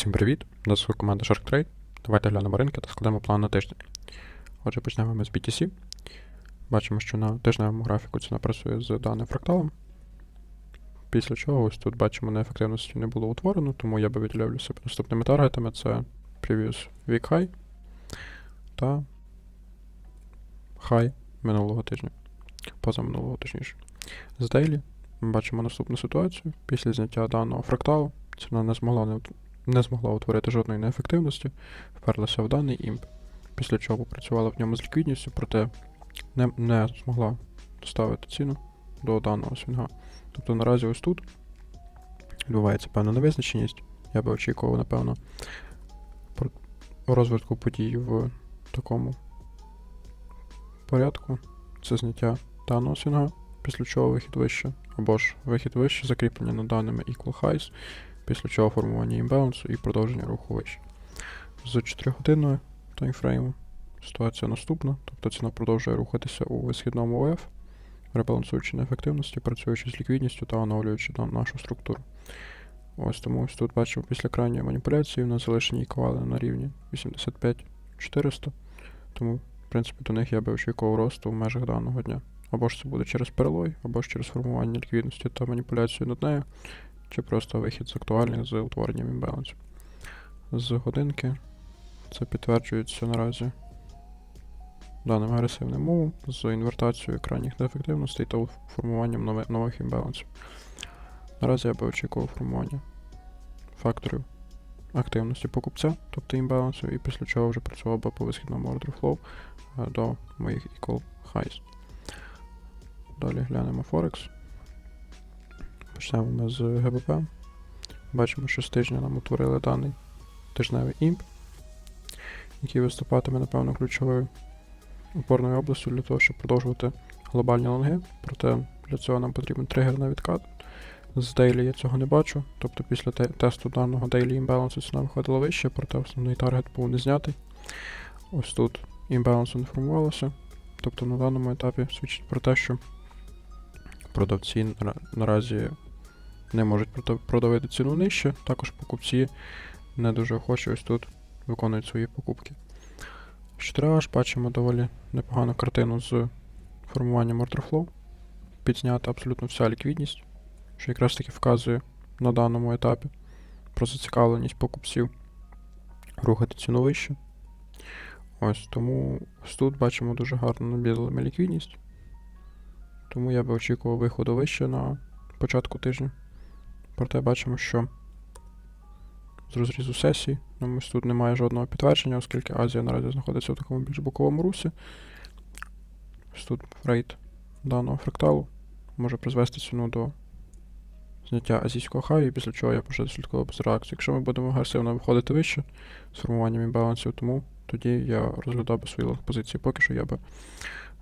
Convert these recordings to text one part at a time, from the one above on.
Всім привіт! Зв'язку команда Shark Trade. Давайте глянемо ринки та складемо план на тиждень. Отже, почнемо ми з BTC. Бачимо, що на тижневому графіку ціна працює з даним фракталом. Після чого ось тут бачимо, неефективності не було утворено, тому я би для себе наступними таргетами це Previous Week High та High минулого тижня. Позаминулого точніше. З Daily ми бачимо наступну ситуацію. Після зняття даного фракталу ціна не змогла не, не змогла утворити жодної неефективності, вперлася в даний імп, після чого працювала в ньому з ліквідністю, проте не, не змогла доставити ціну до даного свінга. Тобто наразі ось тут відбувається певна невизначеність. Я би очікував, напевно, розвитку подій в такому порядку. Це зняття даного свінга, після чого вихід вище, або ж вихід вище, закріплення над даними equal highs, після чого формування імбалансу і продовження руху вище. З 4 годинною таймфрейму ситуація наступна, тобто ціна продовжує рухатися у висхідному ОФ, ребалансуючи на ефективності, працюючи з ліквідністю та оновлюючи нашу структуру. Ось тому ось тут бачимо після крайньої маніпуляції в нас залишені квали на рівні 85-400, тому, в принципі, до них я би очікував росту в межах даного дня. Або ж це буде через перелой, або ж через формування ліквідності та маніпуляцію над нею, чи просто вихід з актуальних з утворенням імбалансів. З годинки це підтверджується наразі даним агресивним мовом з інвертацією крайніх неефективностей та формуванням нових імбалансів. Наразі я би очікував формування факторів активності покупця, тобто імбалансу, і після чого вже працював би по висхідному order flow е, до моїх equal highs. Далі глянемо Forex. Почнемо ми з ГБП. Бачимо, що з тижня нам утворили даний тижневий імп, який виступатиме, напевно, ключовою опорною областю для того, щоб продовжувати глобальні лонги. Проте для цього нам потрібен тригер на відкат. З Daily я цього не бачу. Тобто після те- тесту даного Daily імбалансу ціна виходила вище, проте основний таргет був не знятий. Ось тут імбалансу не формувалося. Тобто на даному етапі свідчить про те, що продавці нара- наразі не можуть прода- продавити ціну нижче, також покупці не дуже охоче ось тут виконують свої покупки. Щотраш бачимо доволі непогану картину з формуванням order flow. Підзнята абсолютно вся ліквідність, що якраз таки вказує на даному етапі про зацікавленість покупців рухати ціну вище. Ось тому ось тут бачимо дуже гарно набілими ліквідність. Тому я би очікував виходу вище на початку тижня. Проте бачимо, що з розрізу сесії, ну, ось тут немає жодного підтвердження, оскільки Азія наразі знаходиться в такому більш боковому русі. Ось тут рейд даного фракталу може призвести ціну до зняття азійського хаю, після чого я почну слідкувати за реакцією. Якщо ми будемо агресивно виходити вище з формуванням імбалансів, тому тоді я розглядав би свої позиції. Поки що я би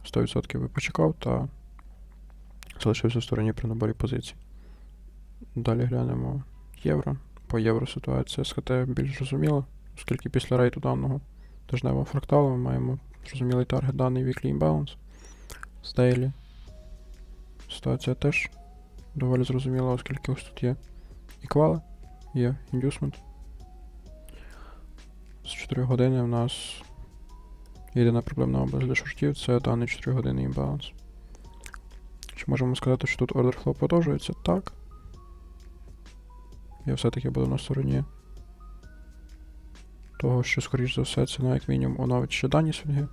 100% би почекав та залишився в стороні при наборі позицій. Далі глянемо євро. По євро ситуація з ХТ більш зрозуміла, оскільки після рейту даного тижневого фракталу ми маємо зрозумілий таргет даний weekly imbalance. З Daily ситуація теж доволі зрозуміла, оскільки ось тут є іквали, є inducement. З 4 години в нас єдина проблемна область для шортів це даний 4 години імбаланс. Чи можемо сказати, що тут order flow продовжується? Так. Я все-таки буду на стороні того, що, скоріш за все, ціна як мінімум оновить ще дані свінги,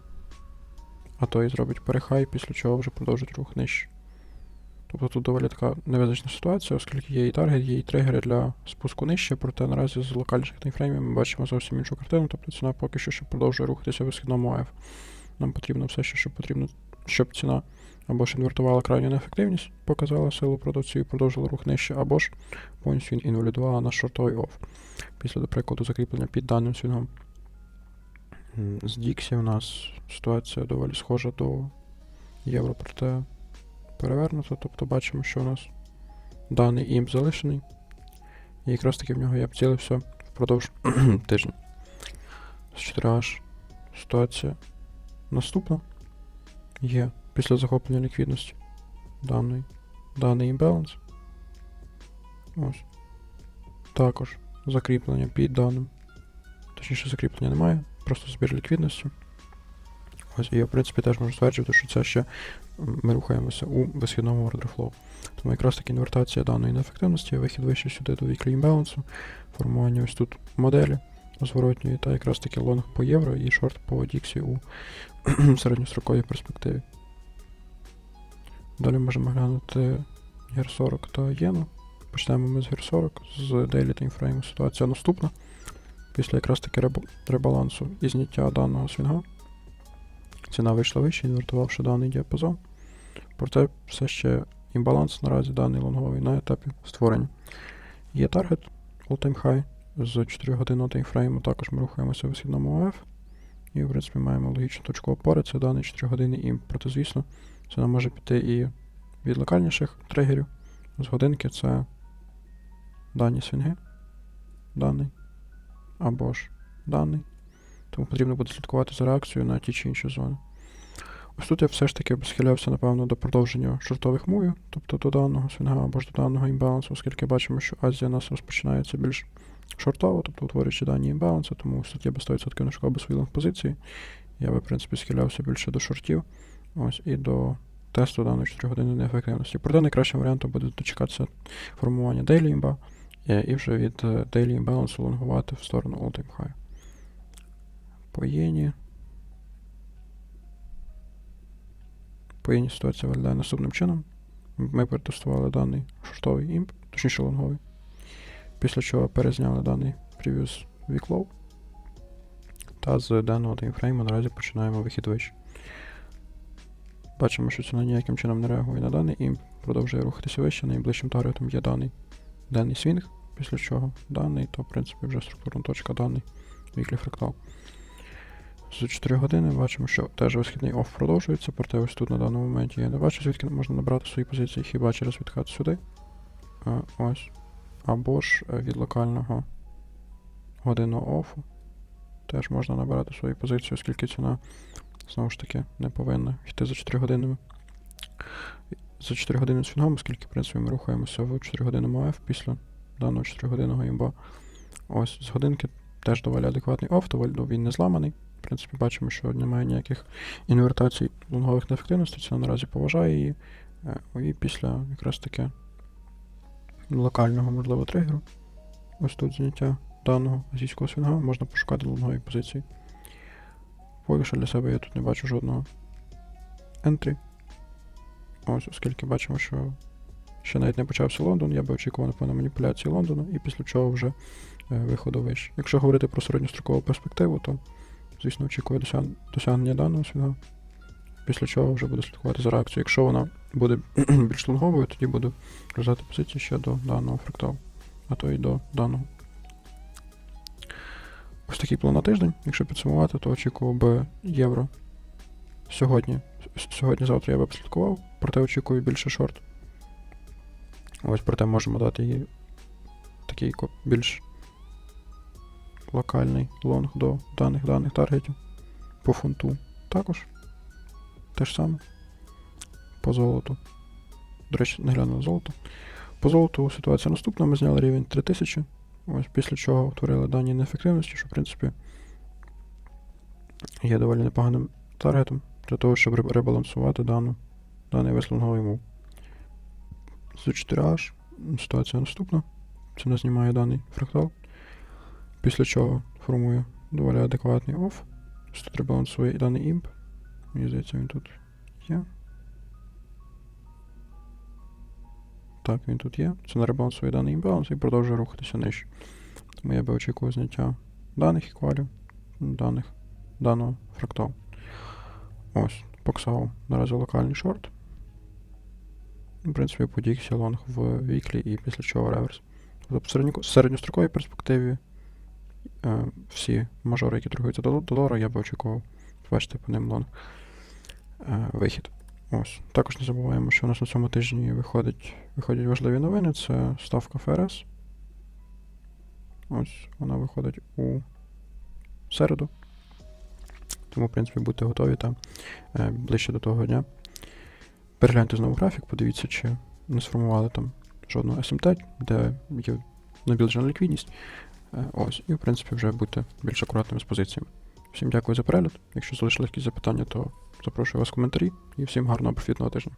а то і зробить перехай, після чого вже продовжить рух нижче. Тобто тут доволі така невизначна ситуація, оскільки є і таргет, є і тригери для спуску нижче, проте наразі з локальних таймфреймів ми бачимо зовсім іншу картину, тобто ціна поки що ще продовжує рухатися в висхідному АФ. Нам потрібно все що потрібно, щоб ціна або ж інвертувала крайню неефективність, показала силу продавців і продовжила рух нижче, або ж повністю інвалідувала на шортовий оф. Після, до прикладу, закріплення під даним свінгом. З Діксі у нас ситуація доволі схожа до євро, проте перевернута. Тобто бачимо, що у нас даний імп залишений. І якраз таки в нього я вцілився впродовж тижня. З 4H ситуація наступна. Є після захоплення ліквідності даний, даний імбаланс. Ось. Також закріплення під даним. Точніше, закріплення немає, просто збір ліквідності. Ось, і я, в принципі, теж можу стверджувати, що це ще ми рухаємося у висхідному order flow. Тому якраз таки інвертація даної неефективності, вихід вище сюди до weekly imbalance, формування ось тут моделі зворотньої, та якраз таки лонг по євро і шорт по Діксі у середньостроковій перспективі. Далі можемо глянути гір 40 та єну. Почнемо ми з гір 40, з daily таймфрейму. Ситуація наступна. Після якраз таки ребалансу і зняття даного свінга. Ціна вийшла вище, інвертувавши даний діапазон. Проте все ще імбаланс наразі даний лонговий на етапі створення. Є таргет all-time high з 4 годинного таймфрейму. Також ми рухаємося в східному ОФ. І, в принципі, маємо логічну точку опори. Це даний 4 години імп. Проте, звісно, це нам може піти і від локальніших тригерів. З годинки це дані свінги, даний або ж даний. Тому потрібно буде слідкувати за реакцією на ті чи інші зони. Ось тут я все ж таки схилявся, напевно, до продовження шортових мувів, тобто до даного свінга або ж до даного імбалансу, оскільки бачимо, що Азія у нас розпочинається більш шортово, тобто утворюючи дані імбаланси, тому тут я би 100% не шукав би свої позиції. Я би, в принципі, схилявся більше до шортів. Ось і до тесту даної 4 години неефективності. Проте найкращим варіантом буде дочекатися формування daily імба е, і вже від е, daily imbalance лонгувати в сторону all-time high. По єні. По єні ситуація виглядає наступним чином. Ми протестували даний шортовий імп, точніше лонговий. Після чого перезняли даний previous week low. Та з даного таймфрейму наразі починаємо вихід вище. Бачимо, що ціна ніяким чином не реагує на даний імп, продовжує рухатися вище. Найближчим таргетом є даний денний свінг, після чого даний, то в принципі вже структурна точка даний weekly фрактал. За 4 години бачимо, що теж висхідний оф продовжується, проте ось тут на даному моменті я не бачу, звідки можна набрати свої позиції хіба через відхат сюди. А, ось. Або ж е, від локального годинного офу. Теж можна набирати свої позиції, оскільки ціна знову ж таки не повинна йти за 4 годинами. За 4 години з фінгом, оскільки, в принципі, ми рухаємося в 4 годинному АФ після даного 4 годинного імба. Ось з годинки теж доволі адекватний оф, доволі він не зламаний. В принципі, бачимо, що немає ніяких інвертацій лонгових неефективностей, ціна наразі поважає її. Е, І після якраз таки локального, можливо, тригеру. Ось тут зняття даного азійського свінга можна пошукати лонгові позиції. Поки що для себе я тут не бачу жодного ентрі. Ось, оскільки бачимо, що ще навіть не почався Лондон, я би очікував, напевно, маніпуляції Лондону, і після чого вже е, виходу вище. Якщо говорити про середньострокову перспективу, то, звісно, очікую досяг... досягнення даного свінга, після чого вже буду слідкувати за реакцією. Якщо вона буде більш лонговою, тоді буду розглядати позиції ще до даного фракталу, а то й до даного. Ось такий план на тиждень. Якщо підсумувати, то очікував би євро Сьогодні. Сьогодні-завтра я би послідкував, проте очікую більше шорт. Ось проте можемо дати їй такий більш локальний лонг до даних даних таргетів. По фунту також. Те ж саме. По золоту. До речі, не глянули золото. По золоту ситуація наступна. Ми зняли рівень 3000. Ось після чого утворили дані неефективності, що в принципі є доволі непоганим таргетом для того, щоб ребалансувати дану, даний веслонговий мов. З 4H ситуація наступна. Ціна знімає даний фрактал. Після чого формує доволі адекватний. Ось Тут ребалансує і даний імп. Мені здається, він тут є. Так, він тут є. Це на ребалансує даний імбаланс і продовжує рухатися нижче. Тому я би очікував зняття даних еквалів, даних, даного фракталу. Ось, поксав наразі локальний шорт. В принципі, по лонг в віклі і після чого реверс. Тобто в середньостроковій перспективі е, всі мажори, які торгуються до долара, я би очікував бачите по ним лонг е, вихід. Ось. Також не забуваємо, що у нас на цьому тижні виходить, виходять важливі новини. Це ставка ФРС. Ось вона виходить у середу. Тому, в принципі, будьте готові там е, ближче до того дня. Перегляньте знову графік, подивіться, чи не сформували там жодного SMT, де є набілджена ліквідність. Е, Ось, і в принципі вже бути більш акуратними з позиціями. Всім дякую за перегляд. Якщо залишились якісь запитання, то запрошую вас в коментарі і всім гарного профітного тижня.